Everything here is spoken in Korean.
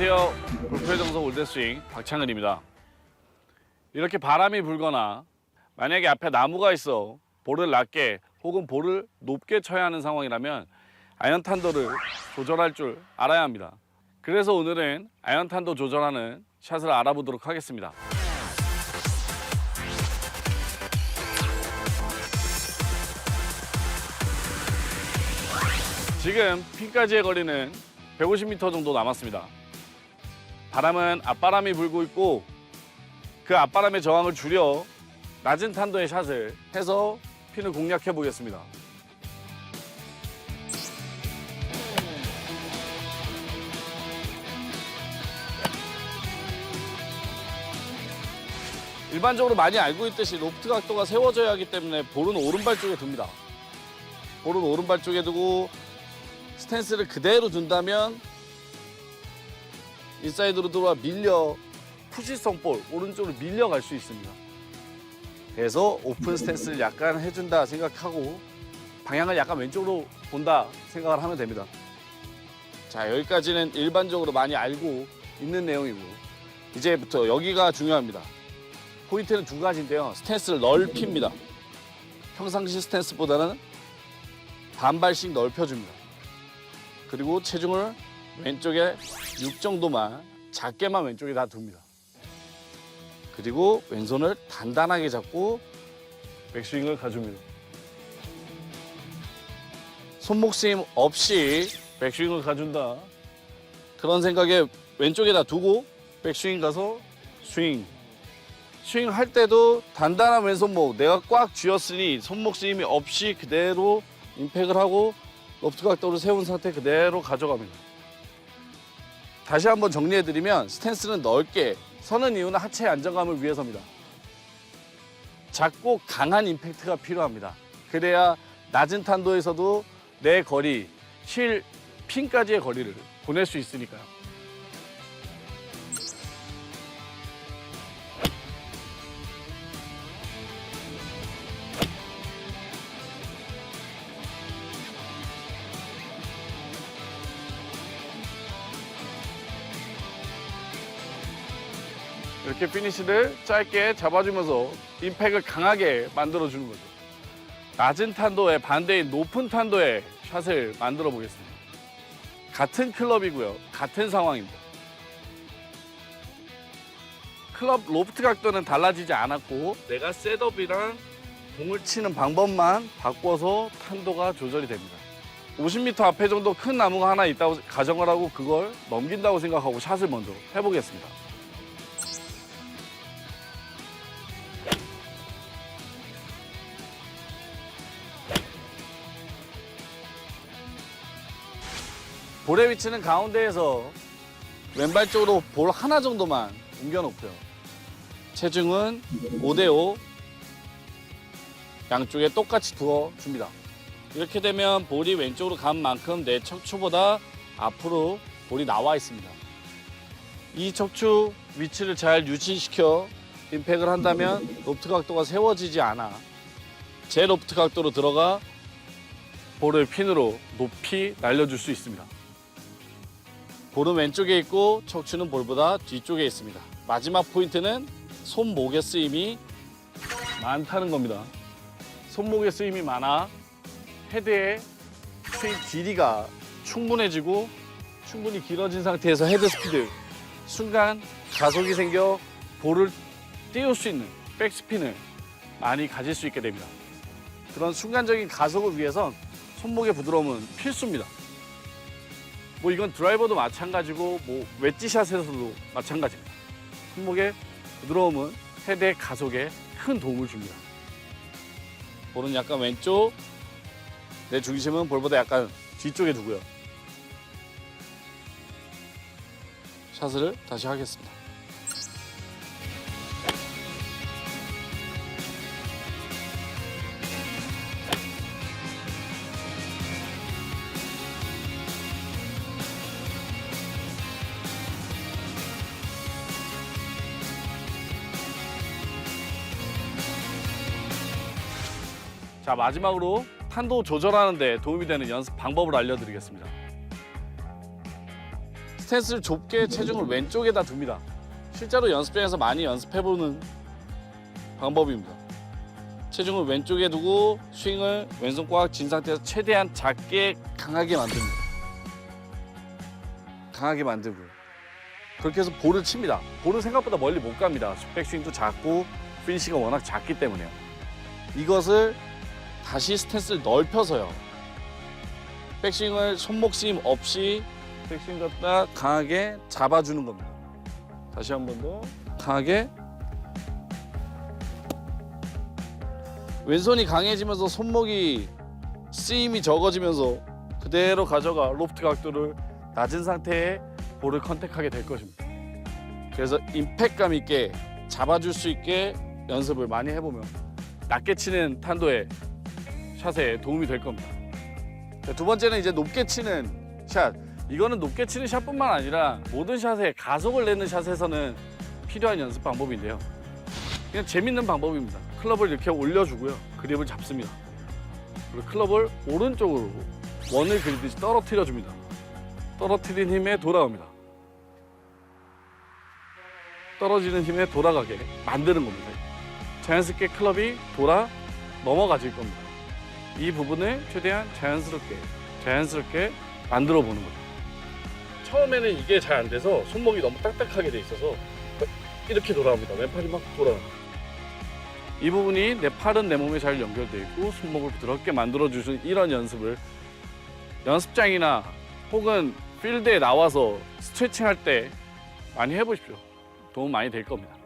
안녕하세요. 골프의 정석 올드스윙 박창근입니다. 이렇게 바람이 불거나 만약에 앞에 나무가 있어 볼을 낮게 혹은 볼을 높게 쳐야 하는 상황이라면 아이언 탄도를 조절할 줄 알아야 합니다. 그래서 오늘은 아이언 탄도 조절하는 샷을 알아보도록 하겠습니다. 지금 핀까지의 거리는 150m 정도 남았습니다. 바람은 앞바람이 불고 있고 그 앞바람의 저항을 줄여 낮은 탄도의 샷을 해서 핀을 공략해 보겠습니다. 일반적으로 많이 알고 있듯이 로프트 각도가 세워져야 하기 때문에 볼은 오른발 쪽에 둡니다. 볼은 오른발 쪽에 두고 스탠스를 그대로 둔다면 인사이드로 들어와 밀려 푸시성 볼 오른쪽으로 밀려갈 수 있습니다. 그래서 오픈 스탠스를 약간 해준다 생각하고 방향을 약간 왼쪽으로 본다 생각을 하면 됩니다. 자 여기까지는 일반적으로 많이 알고 있는 내용이고 이제부터 여기가 중요합니다. 포인트는 두 가지인데요. 스탠스를 넓힙니다. 평상시 스탠스보다는 반발씩 넓혀줍니다. 그리고 체중을 왼쪽에 6 정도만 작게만 왼쪽에 다 둡니다. 그리고 왼손을 단단하게 잡고 백스윙을 가줍니다. 손목 스임 없이 백스윙을 가준다. 그런 생각에 왼쪽에다 두고 백스윙 가서 스윙. 스윙 할 때도 단단한 왼손목 내가 꽉 쥐었으니 손목 스임이 없이 그대로 임팩을 하고 로프트 각도를 세운 상태 그대로 가져갑니다. 다시 한번 정리해드리면 스탠스는 넓게 서는 이유는 하체의 안정감을 위해서입니다. 작고 강한 임팩트가 필요합니다. 그래야 낮은 탄도에서도 내 거리, 실 핀까지의 거리를 보낼 수 있으니까요. 이렇게 피니시를 짧게 잡아주면서 임팩을 강하게 만들어주는 거죠. 낮은 탄도의 반대인 높은 탄도의 샷을 만들어 보겠습니다. 같은 클럽이고요. 같은 상황입니다. 클럽 로프트 각도는 달라지지 않았고 내가 셋업이랑 공을 치는 방법만 바꿔서 탄도가 조절이 됩니다. 50m 앞에 정도 큰 나무가 하나 있다고 가정을 하고 그걸 넘긴다고 생각하고 샷을 먼저 해보겠습니다. 볼의 위치는 가운데에서 왼발 쪽으로 볼 하나 정도만 옮겨 놓고요. 체중은 5대5 양쪽에 똑같이 두어 줍니다. 이렇게 되면 볼이 왼쪽으로 간 만큼 내 척추보다 앞으로 볼이 나와 있습니다. 이 척추 위치를 잘 유지시켜 임팩을 한다면 로프트 각도가 세워지지 않아 제 로프트 각도로 들어가 볼을 핀으로 높이 날려줄 수 있습니다. 볼은 왼쪽에 있고 척추는 볼보다 뒤쪽에 있습니다. 마지막 포인트는 손목의 쓰임이 많다는 겁니다. 손목의 쓰임이 많아 헤드의 스윙 길이가 충분해지고 충분히 길어진 상태에서 헤드 스피드 순간 가속이 생겨 볼을 띄울 수 있는 백스핀을 많이 가질 수 있게 됩니다. 그런 순간적인 가속을 위해선 손목의 부드러움은 필수입니다. 뭐 이건 드라이버도 마찬가지고 뭐 웨지샷에서도 마찬가지입니다. 손목의 부드러움은 헤드의 가속에 큰 도움을 줍니다. 볼은 약간 왼쪽, 내 중심은 볼보다 약간 뒤쪽에 두고요. 샷을 다시 하겠습니다. 자 마지막으로 탄도 조절하는 데 도움이 되는 연습 방법을 알려드리겠습니다. 스탠스를 좁게 체중을 왼쪽에다 둡니다. 실제로 연습장에서 많이 연습해보는 방법입니다. 체중을 왼쪽에 두고 스윙을 왼손 꽉 쥔 상태에서 최대한 작게 강하게 만듭니다. 강하게 만들고요. 그렇게 해서 볼을 칩니다. 볼은 생각보다 멀리 못 갑니다. 백스윙도 작고 피니시가 워낙 작기 때문에요. 이것을 다시 스탠스를 넓혀서요. 백스윙을 손목 쓰임 없이 백스윙 갖다 강하게 잡아주는 겁니다. 다시 한 번 더 강하게 왼손이 강해지면서 손목이 쓰임이 적어지면서 그대로 가져가 로프트 각도를 낮은 상태에 볼을 컨택하게 될 것입니다. 그래서 임팩감 있게 잡아줄 수 있게 연습을 많이 해보면 낮게 치는 탄도의 샷에 도움이 될 겁니다. 자, 두 번째는 이제 높게 치는 샷. 이거는 높게 치는 샷뿐만 아니라 모든 샷에 가속을 내는 샷에서는 필요한 연습 방법인데요. 그냥 재밌는 방법입니다. 클럽을 이렇게 올려주고요. 그립을 잡습니다. 그리고 클럽을 오른쪽으로 원을 그리듯이 떨어뜨려 줍니다. 떨어뜨린 힘에 돌아옵니다. 떨어지는 힘에 돌아가게 만드는 겁니다. 자연스럽게 클럽이 돌아 넘어가질 겁니다. 이 부분을 최대한 자연스럽게 자연스럽게 만들어 보는 거죠. 처음에는 이게 잘 안 돼서 손목이 너무 딱딱하게 돼 있어서 이렇게 돌아옵니다. 왼팔이 막 돌아옵니다. 이 부분이 내 팔은 내 몸에 잘 연결돼 있고 손목을 부드럽게 만들어 주는 이런 연습을 연습장이나 혹은 필드에 나와서 스트레칭 할 때 많이 해보십시오. 도움 많이 될 겁니다.